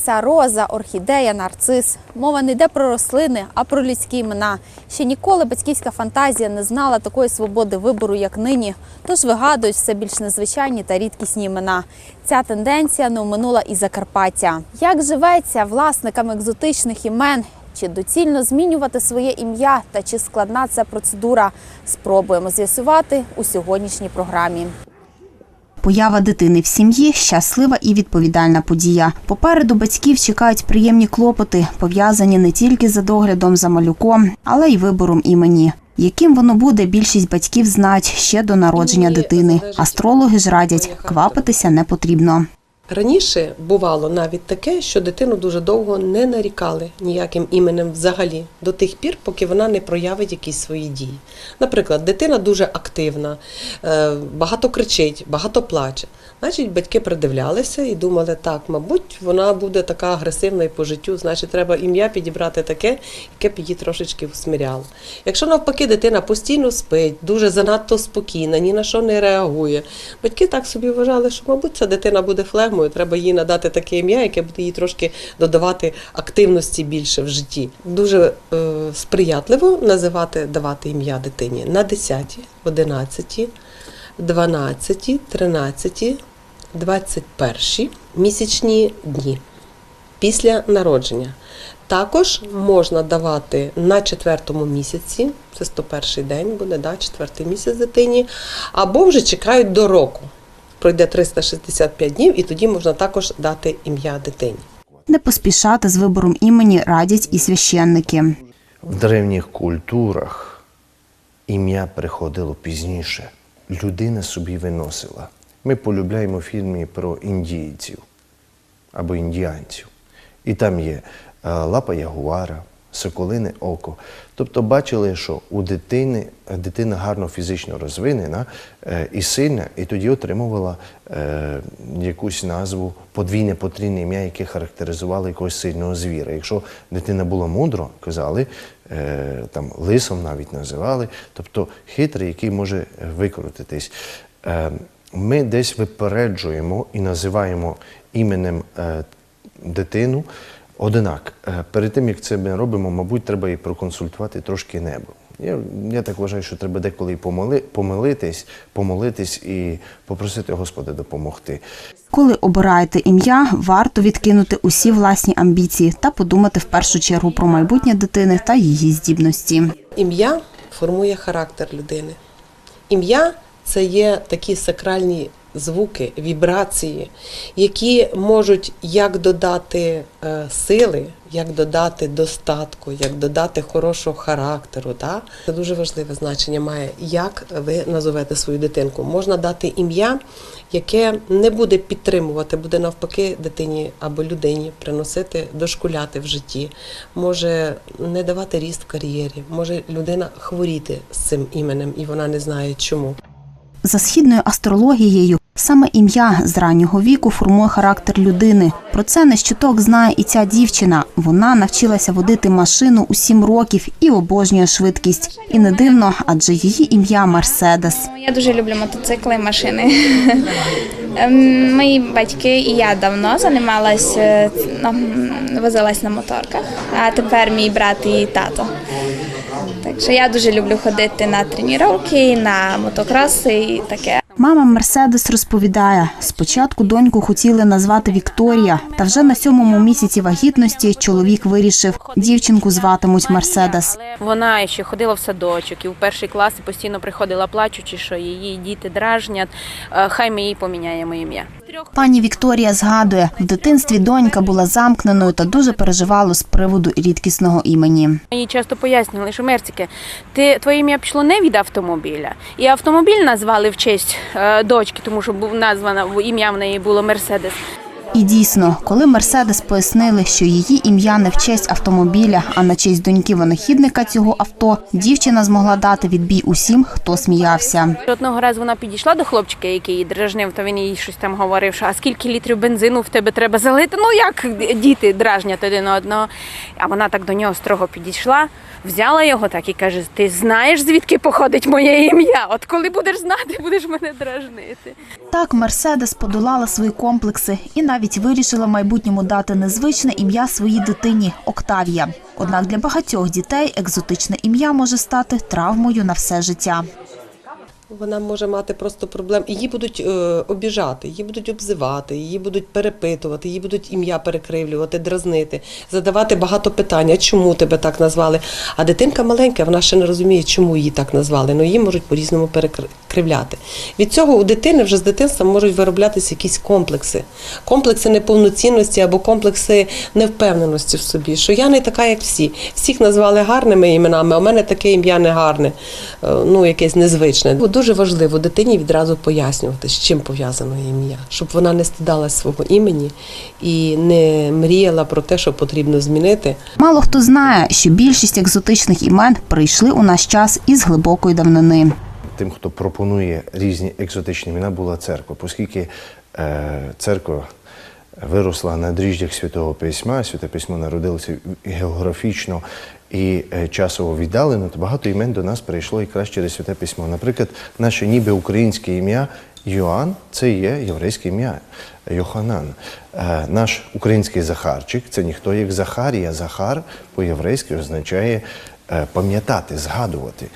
Меліса, роза, орхідея, нарцис. Мова не йде про рослини, а про людські імена. Ще ніколи батьківська фантазія не знала такої свободи вибору, як нині. Тож вигадують все більш незвичайні та рідкісні імена. Ця тенденція не оминула і Закарпаття. Як живеться власникам екзотичних імен? Чи доцільно змінювати своє ім'я та чи складна ця процедура? Спробуємо з'ясувати у сьогоднішній програмі. Поява дитини в сім'ї щаслива і відповідальна подія. Попереду батьків чекають приємні клопоти, пов'язані не тільки за доглядом за малюком, але й вибором імені. Яким воно буде, більшість батьків знають ще до народження дитини. Астрологи ж радять, квапитися не потрібно. Раніше бувало навіть таке, що дитину дуже довго не нарікали ніяким іменем взагалі, до тих пір, поки вона не проявить якісь свої дії. Наприклад, дитина дуже активна, е, багато кричить, багато плаче. Значить, батьки придивлялися і думали, так, мабуть, вона буде така агресивна і по життю, значить, треба ім'я підібрати таке, яке б її трошечки усміряло. Якщо навпаки дитина постійно спить, дуже занадто спокійна, ні на що не реагує, батьки так собі вважали, що, мабуть, ця дитина буде флегмою, треба їй надати таке ім'я, яке буде їй трошки додавати активності більше в житті. Дуже е, сприятливо називати, давати ім'я дитині на 10, 11, 12, 13, 21 місячні дні після народження. Також можна давати на четвертому місяці, це 101 день буде, да, четвертий місяць дитині, або вже чекають до року. Пройде 365 днів, і тоді можна також дати ім'я дитині. Не поспішати з вибором імені радять і священники. В древніх культурах ім'я приходило пізніше. Людина собі виносила. Ми полюбляємо фільми про індійців або індіанців. І там є е, лапа ягуара, соколине око. Тобто бачили, що у дитини дитина гарно фізично розвинена е, і сильна, і тоді отримувала е, якусь назву подвійне потрійне ім'я, яке характеризувало якогось сильного звіра. Якщо дитина була мудро, казали, е, там лисом навіть називали, тобто хитрий, який може викрутитись. Е, ми десь випереджуємо і називаємо іменем е, дитину. Однак, е, перед тим як це ми робимо, мабуть, треба і проконсультувати трошки небо. Я, я так вважаю, що треба деколи і помоли, помилитись, помолитись і попросити Господа допомогти. Коли обираєте ім'я, варто відкинути усі власні амбіції та подумати в першу чергу про майбутнє дитини та її здібності. Ім'я формує характер людини. Ім'я це є такі сакральні звуки, вібрації, які можуть як додати е, сили, як додати достатку, як додати хорошого характеру. Да? Це дуже важливе значення має, як ви назовете свою дитинку. Можна дати ім'я, яке не буде підтримувати, буде навпаки дитині або людині приносити дошкуляти в житті, може не давати ріст в кар'єрі, може людина хворіти з цим іменем, і вона не знає чому. За східною астрологією, саме ім'я з раннього віку формує характер людини. Про це не щуток знає і ця дівчина. Вона навчилася водити машину у сім років і обожнює швидкість. І не дивно, адже її ім'я Мерседес. Я дуже люблю мотоцикли і машини. Ем, Мої батьки і я давно займалася, возилась на моторках, а тепер мій брат і тато. Так що я дуже люблю ходити на тренування, на мотокроси і таке. Мама Мерседес розповідає, спочатку доньку хотіли назвати Вікторія, та вже на сьомому місяці вагітності чоловік вирішив, дівчинку зватимуть Мерседес. Вона ще ходила в садочок і в перший клас постійно приходила плачучи, що її діти дражнять. Е, Хай ми їй поміняємо ім'я. Пані Вікторія згадує, в дитинстві донька була замкненою та дуже переживала з приводу рідкісного імені. Мені часто пояснювали, що мерціки ти твоє ім'я пішло не від автомобіля, і автомобіль назвали в честь е, дочки, тому що був названа ім'я в неї було Мерседес. І дійсно, коли Мерседес пояснили, що її ім'я не в честь автомобіля, а на честь доньки винахідника цього авто, дівчина змогла дати відбій усім, хто сміявся. Одного разу вона підійшла до хлопчика, який її дражнив, то він їй щось там говорив, що а скільки літрів бензину в тебе треба залити? Ну як діти дражнять один одного. А вона так до нього строго підійшла, взяла його так і каже: Ти знаєш, звідки походить моє ім'я? От коли будеш знати, будеш мене дражнити. Так Мерседес подолала свої комплекси і навіть навіть вирішила майбутньому дати незвичне ім'я своїй дитині Октавія. Однак для багатьох дітей екзотичне ім'я може стати травмою на все життя. Вона може мати просто проблем. Її будуть е, обіжати, її будуть обзивати, її будуть перепитувати, її будуть ім'я перекривлювати, дразнити, задавати багато питань, чому тебе так назвали. А дитинка маленька, вона ще не розуміє, чому її так назвали. Ну її можуть по-різному перекривляти. Від цього у дитини вже з дитинства можуть вироблятися якісь комплекси, комплекси неповноцінності або комплекси невпевненості в собі, що я не така, як всі. Всіх назвали гарними іменами, а у мене таке ім'я не гарне, е, ну якесь незвичне. Дуже важливо дитині відразу пояснювати, з чим пов'язано ім'я, щоб вона не стидалась свого імені і не мріяла про те, що потрібно змінити. Мало хто знає, що більшість екзотичних імен прийшли у наш час із глибокої давнини. Тим, хто пропонує різні екзотичні імена, була церква, оскільки е, церква виросла на дріжджах Святого Письма, Святе Письмо народилося географічно і е, часово віддалено, то багато імен до нас перейшло якраз через Святе Письмо. Наприклад, наше ніби українське ім'я Йоанн це є єврейське ім'я Йоханан. Е, Наш український Захарчик це ніхто як Захарія. Захар по-єврейськи означає е, пам'ятати, згадувати.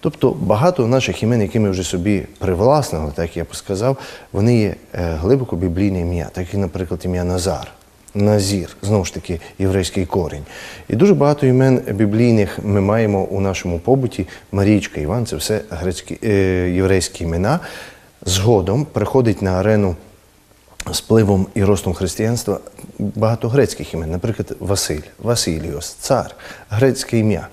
Тобто багато наших імен, які ми вже собі привласнили, так я б сказав, вони є глибоко біблійне ім'я, так як, наприклад, ім'я Назар. Назір, знову ж таки, єврейський корінь. І дуже багато імен біблійних ми маємо у нашому побуті. Марічка, Іван це все грецькі, е, єврейські імена. Згодом приходить на арену з пливом і ростом християнства багато грецьких імен, наприклад, Василь, Василіос, цар, грецьке ім'я.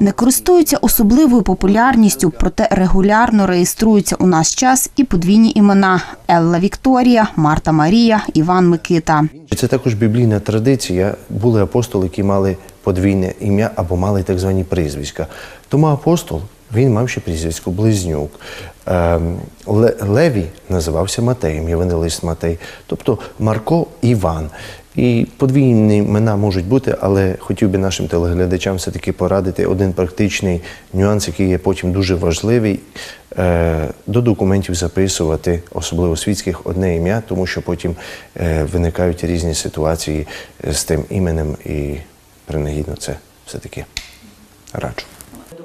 Не користуються особливою популярністю, проте регулярно реєструються у наш час і подвійні імена Елла Вікторія, Марта Марія, Іван Микита. Це також біблійна традиція. Були апостоли, які мали подвійне ім'я або мали так звані прізвиська. Тому апостол він мав ще прізвисько Близнюк. Ем, Леві називався Матеєм, євангелист Матей, тобто Марко Іван. І подвійні імена можуть бути, але хотів би нашим телеглядачам все-таки порадити один практичний нюанс, який є потім дуже важливий. Е, До документів записувати, особливо світських, одне ім'я, тому що потім е, виникають різні ситуації з тим іменем, і принагідно це все-таки раджу.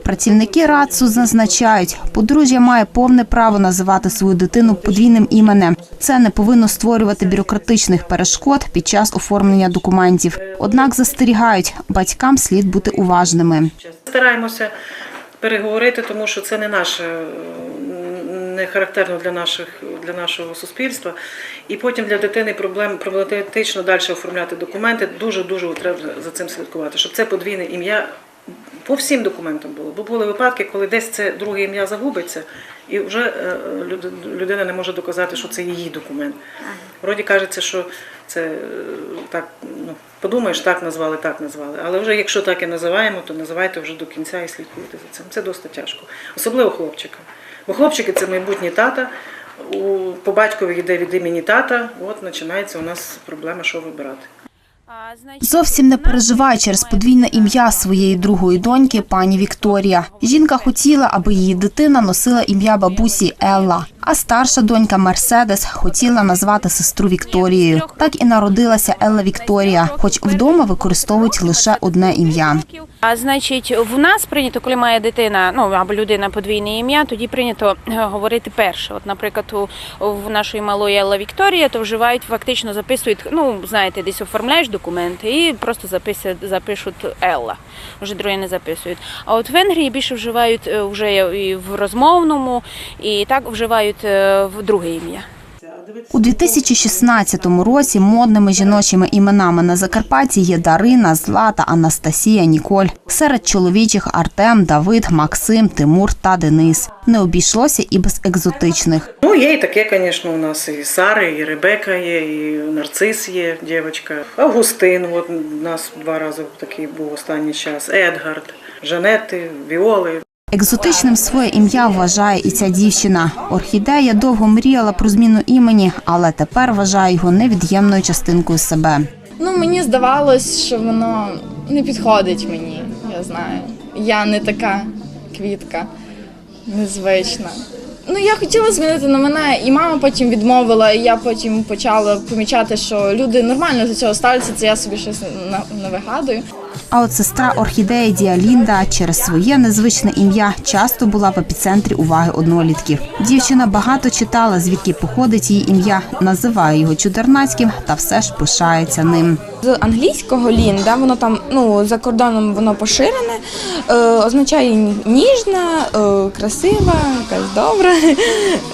Працівники РАЦУ зазначають, подружжя має повне право називати свою дитину подвійним іменем. Це не повинно створювати бюрократичних перешкод під час оформлення документів. Однак застерігають, батькам слід бути уважними. Стараємося переговорити, тому що це не наше, не характерно для, наших, для нашого суспільства. І потім для дитини проблем проблематично далі оформляти документи. Дуже дуже треба за цим слідкувати, щоб це подвійне ім'я по всім документам було. Бо були випадки, коли десь це друге ім'я загубиться, і вже е, людина не може доказати, що це її документ. Вроді кажеться, що це е, так, ну, подумаєш, так назвали, так назвали. Але вже якщо так і називаємо, то називайте вже до кінця і слідкуйте за цим. Це досить тяжко. Особливо хлопчика. Бо хлопчики це майбутні тата. У, по батькові йде від імені тата, от починається у нас проблема, що вибирати. Зовсім не переживає через подвійне ім'я своєї другої доньки, пані Вікторія. Жінка хотіла, аби її дитина носила ім'я бабусі Елла, а старша донька Мерседес хотіла назвати сестру Вікторією. Так і народилася Елла Вікторія, хоч вдома використовують лише одне ім'я. А значить, в нас прийнято, коли має дитина, ну або людина подвійне ім'я, тоді прийнято е, говорити перше. От, наприклад, у в нашої малої Елла Вікторія, то вживають, фактично записують, ну знаєте, десь оформляєш документи і просто записують, запишуть Елла. Вже друге не записують. А от в Венгрії більше вживають е, вже і в розмовному, і так вживають е, в друге ім'я. У 2016 році модними жіночими іменами на Закарпатті є Дарина, Злата, Анастасія, Ніколь. Серед чоловічих Артем, Давид, Максим, Тимур та Денис. Не обійшлося і без екзотичних. Ну, є і таке, звісно, у нас і Сари, і Ребека є, і Нарцис є, дівчинка. Августин, от у нас два рази такий був останній час. Едгард, Жанети, Віоли. Екзотичним своє ім'я вважає і ця дівчина. Орхідея довго мріяла про зміну імені, але тепер вважає його невід'ємною частинкою себе. Ну, мені здавалось, що воно не підходить мені, я знаю. Я не така квітка, незвична. Ну, я хотіла змінити на мене, і мама потім відмовила, і я потім почала помічати, що люди нормально до цього ставляться, це я собі щось не вигадую. А от сестра орхідеї Діалінда через своє незвичне ім'я часто була в епіцентрі уваги однолітків. Дівчина багато читала, звідки походить її ім'я, називає його чудернацьким та все ж пишається ним. З англійського лінда, воно там ну за кордоном воно поширене, е, означає ніжна, е, красива, якась добра.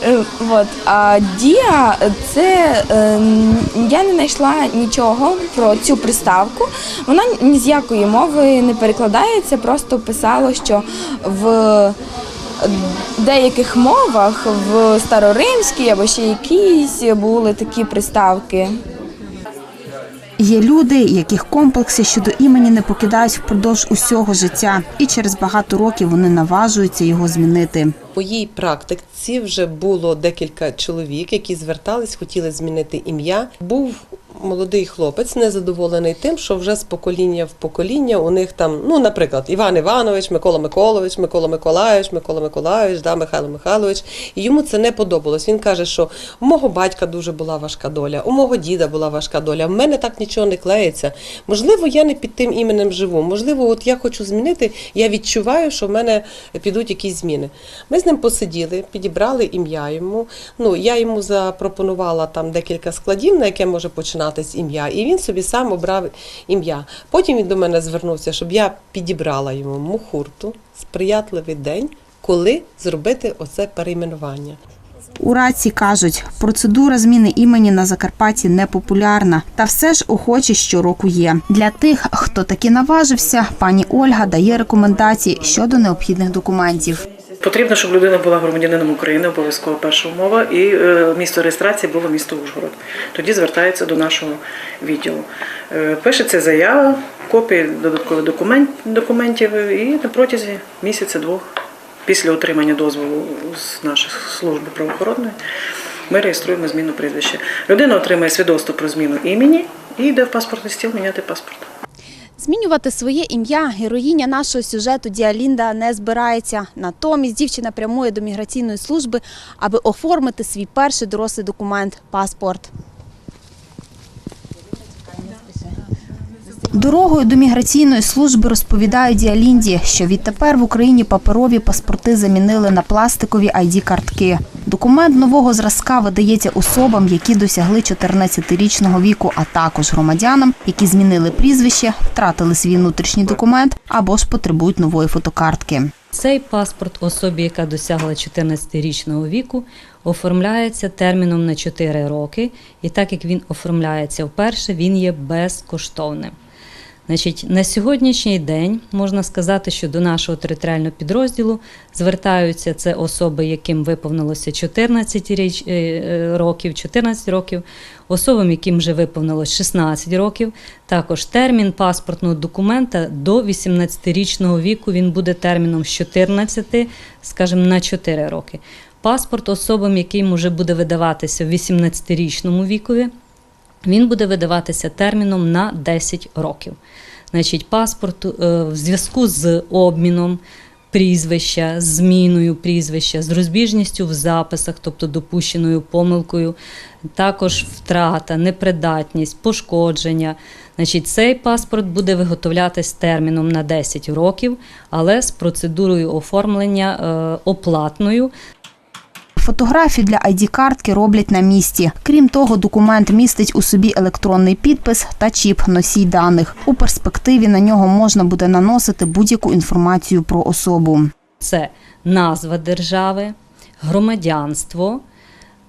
Е, вот. А дія це е, я не знайшла нічого про цю приставку. Вона ні з якої мови не перекладається, просто писало, що в деяких мовах в староримській або ще якісь були такі приставки. Є люди, яких комплекси щодо імені не покидають впродовж усього життя, і через багато років вони наважуються його змінити. У моїй практиці вже було декілька чоловік, які звертались, хотіли змінити ім'я. Був молодий хлопець, незадоволений тим, що вже з покоління в покоління у них там, ну, наприклад, Іван Іванович, Микола Миколович, Микола Миколаївич, Микола Миколаївич, да, Михайло Михайлович. І йому це не подобалось. Він каже, що у мого батька дуже була важка доля, у мого діда була важка доля. В мене так нічого не клеїться. Можливо, я не під тим іменем живу. Можливо, от я хочу змінити. Я відчуваю, що в мене підуть якісь зміни. Ми з ним посиділи, підібрали ім'я йому. Ну, я йому запропонувала там декілька складів, на яке може починатись ім'я, і він собі сам обрав ім'я. Потім він до мене звернувся, щоб я підібрала йому мухурту, сприятливий день, коли зробити оце перейменування. У раці кажуть, процедура зміни імені на Закарпатті не популярна, та все ж охочі щороку є. Для тих, хто таки наважився, пані Ольга дає рекомендації щодо необхідних документів. Потрібно, щоб людина була громадянином України, обов'язково перша умова, і е, місто реєстрації було місто Ужгород. Тоді звертається до нашого відділу. Е, Пишеться заява, копії додаткових документ, документів, і на протязі місяця-двох, після отримання дозволу з нашої служби правоохоронної, ми реєструємо зміну прізвища. Людина отримує свідоцтво про зміну імені і йде в паспортний стіл міняти паспорт. Змінювати своє ім'я героїня нашого сюжету Діалінда не збирається. Натомість дівчина прямує до міграційної служби, аби оформити свій перший дорослий документ паспорт. Дорогою до міграційної служби розповідають Діалінді, що відтепер в Україні паперові паспорти замінили на пластикові ID-картки. Документ нового зразка видається особам, які досягли 14-річного віку, а також громадянам, які змінили прізвище, втратили свій внутрішній документ або ж потребують нової фотокартки. Цей паспорт особі, яка досягла 14-річного віку, оформляється терміном на 4 роки, і так як він оформляється вперше, він є безкоштовним. Значить, на сьогоднішній день можна сказати, що до нашого територіального підрозділу звертаються це особи, яким виповнилося 14 річ, е, е, років, 14 років, особам, яким вже виповнилось 16 років. Також термін паспортного документа до 18-річного віку він буде терміном з 14, скажімо, на 4 роки. Паспорт особам, яким вже буде видаватися в 18-річному вікові, він буде видаватися терміном на 10 років. Значить, паспорт е, в зв'язку з обміном прізвища, зміною прізвища, з розбіжністю в записах, тобто допущеною помилкою, також втрата, непридатність, пошкодження. Значить, цей паспорт буде виготовлятись терміном на 10 років, але з процедурою оформлення е, оплатною. Фотографії для ID-картки роблять на місці. Крім того, документ містить у собі електронний підпис та чіп носій даних. У перспективі на нього можна буде наносити будь-яку інформацію про особу. це назва держави, громадянство,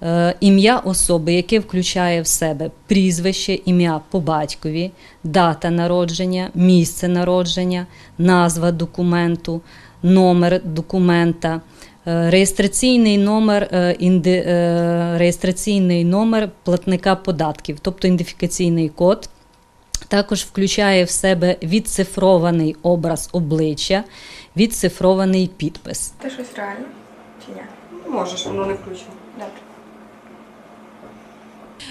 е, ім'я особи, яке включає в себе прізвище, ім'я по батькові, дата народження, місце народження, назва документу, номер документа. Е, Реєстраційний номер, е, інди- е, реєстраційний номер платника податків, тобто ідентифікаційний код, також включає в себе відцифрований образ обличчя, відцифрований підпис. Це щось реально чи ні? Можеш, воно не включено. Добре.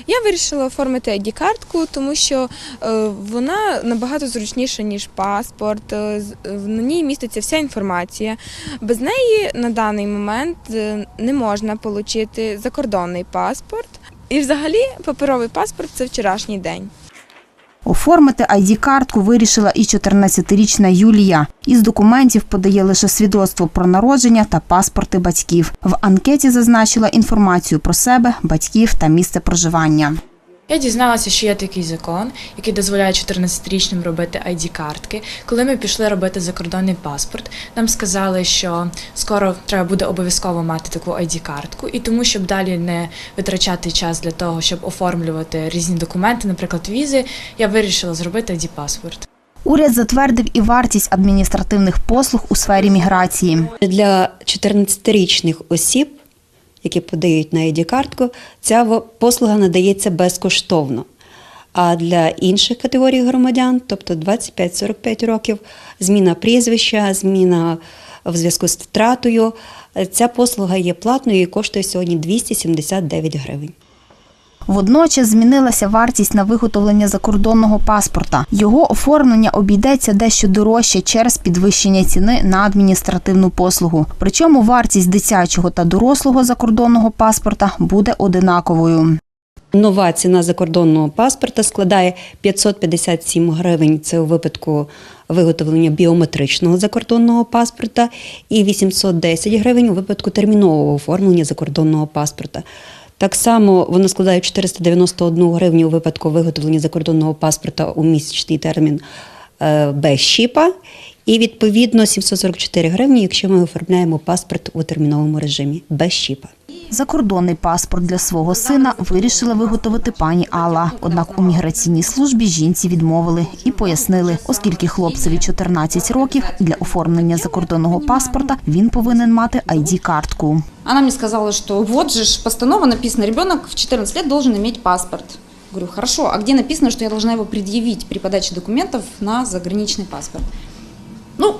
Я вирішила оформити ID-картку, тому що е, вона набагато зручніша, ніж паспорт. На В ній міститься вся інформація. Без неї на даний момент е, не можна отримати закордонний паспорт. І взагалі паперовий паспорт це вчорашній день. Оформити ID-картку вирішила і 14-річна Юлія. Із документів подає лише свідоцтво про народження та паспорти батьків. В анкеті зазначила інформацію про себе, батьків та місце проживання. Я дізналася, що є такий закон, який дозволяє 14-річним робити ID-картки. Коли ми пішли робити закордонний паспорт, нам сказали, що скоро треба буде обов'язково мати таку ID-картку, і тому, щоб далі не витрачати час для того, щоб оформлювати різні документи, наприклад, візи, я вирішила зробити ID-паспорт. Уряд затвердив і вартість адміністративних послуг у сфері міграції. Для 14-річних осіб, які подають на ID-картку, ця послуга надається безкоштовно. А для інших категорій громадян, тобто 25-45 років, зміна прізвища, зміна в зв'язку з втратою, е, ця послуга є платною і коштує сьогодні 279 гривень. Водночас змінилася вартість на виготовлення закордонного паспорта. Його оформлення обійдеться дещо дорожче через підвищення ціни на адміністративну послугу. Причому вартість дитячого та дорослого закордонного паспорта буде одинаковою. Нова ціна закордонного паспорта складає 557 гривень. Це у випадку виготовлення біометричного закордонного паспорта, і 810 гривень у випадку термінового оформлення закордонного паспорта. Так само воно складає 491 гривню у випадку виготовлення закордонного паспорта у місячний термін е, без щіпа, і відповідно 744 гривні, якщо ми оформляємо паспорт у терміновому режимі без щіпа. Закордонний паспорт для свого сина вирішила виготовити пані Алла. Однак у міграційній службі жінці відмовили і пояснили, оскільки хлопцеві 14 років для оформлення закордонного паспорта він повинен мати ID-картку. Она мне сказала, что вот же ж постанова написано, ребенок в 14 лет должен иметь паспорт. Говорю, хорошо, а где написано, что я должна его предъявить при подаче документов на заграничный паспорт? Ну,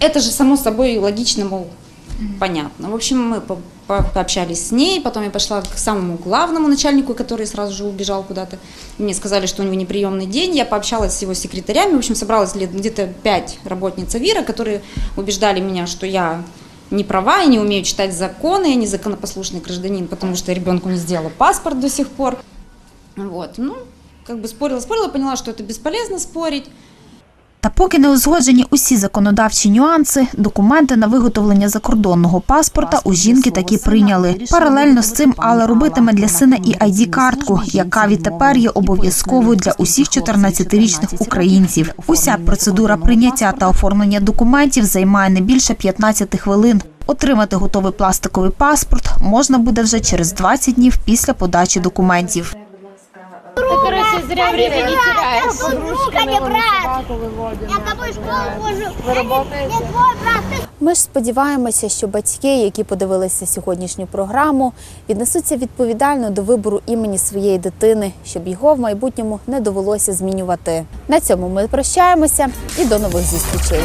это же само собой логично, мол, понятно. В общем, мы по- по- пообщались с ней, потом я пошла к самому главному начальнику, который сразу же убежал куда-то. Мне сказали, что у него неприемный день, я пообщалась с его секретарями, в общем, собралось где-то пять работниц Авира, которые убеждали меня, что я не права, я не умею читать законы, я не законопослушный гражданин, потому что ребенку не сделала паспорт до сих пор. Вот, ну, как бы спорила, спорила, поняла, что это бесполезно спорить. Та поки не узгоджені усі законодавчі нюанси, документи на виготовлення закордонного паспорта у жінки таки прийняли. Паралельно з цим Алла робитиме для сина і ID-картку, яка відтепер є обов'язковою для усіх 14-річних українців. Уся процедура прийняття та оформлення документів займає не більше 15 хвилин. Отримати готовий пластиковий паспорт можна буде вже через 20 днів після подачі документів. Ты, короче, зря времени теряешь. Игрушками вон собаку выводим. Я тобой школу хожу. Вы работаете? Ми ж сподіваємося, що батьки, які подивилися сьогоднішню програму, віднесуться відповідально до вибору імені своєї дитини, щоб його в майбутньому не довелося змінювати. На цьому ми прощаємося і до нових зустрічей.